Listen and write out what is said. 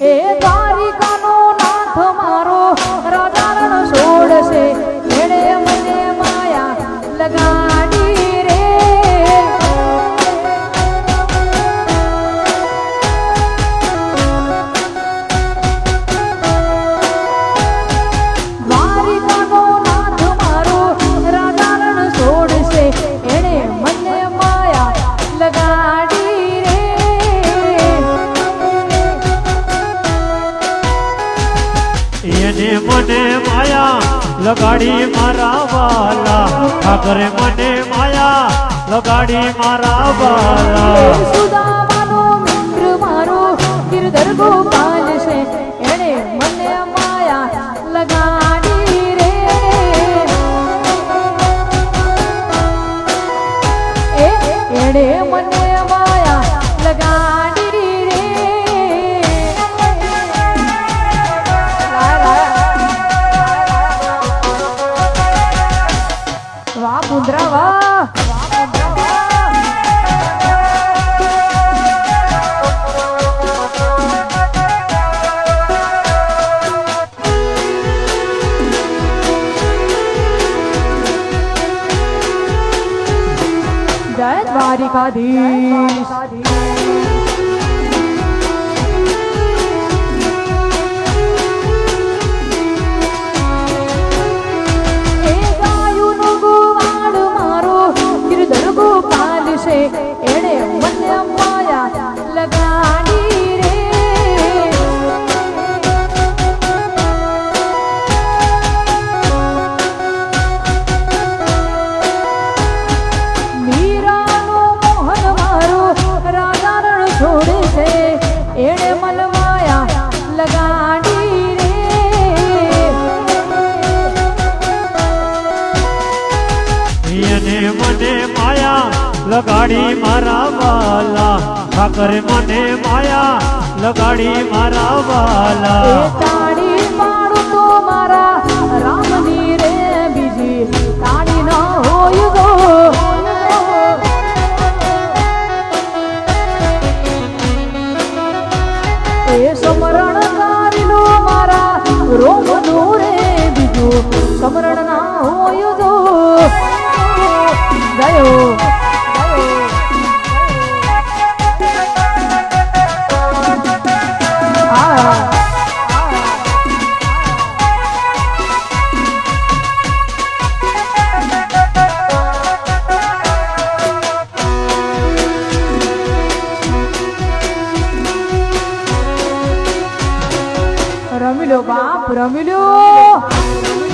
એ મને માયા, લગાડી મારા વાલા. ઠાકરે મને માયા, લગાડી મારા વાલા. સુદામાનો મિત્ર મારો ગિરધર ગોપાલ છે. એણે મને માયા લગાડી રે. એ એણે મને જય દ્વારિકાધીશ. લગાડી મારા વાલા. ઠાકર મને માયા, લગાડી મારા વાલા. તાળી પાડું તો મારા, રામની રે બીજી. તાળી ન હોય ગો. એ સમરણ કારીનો મારા રોમ રે બીજું. સમરણ ના હોય ગો. ગયો. રમી લો બાપ રમી લો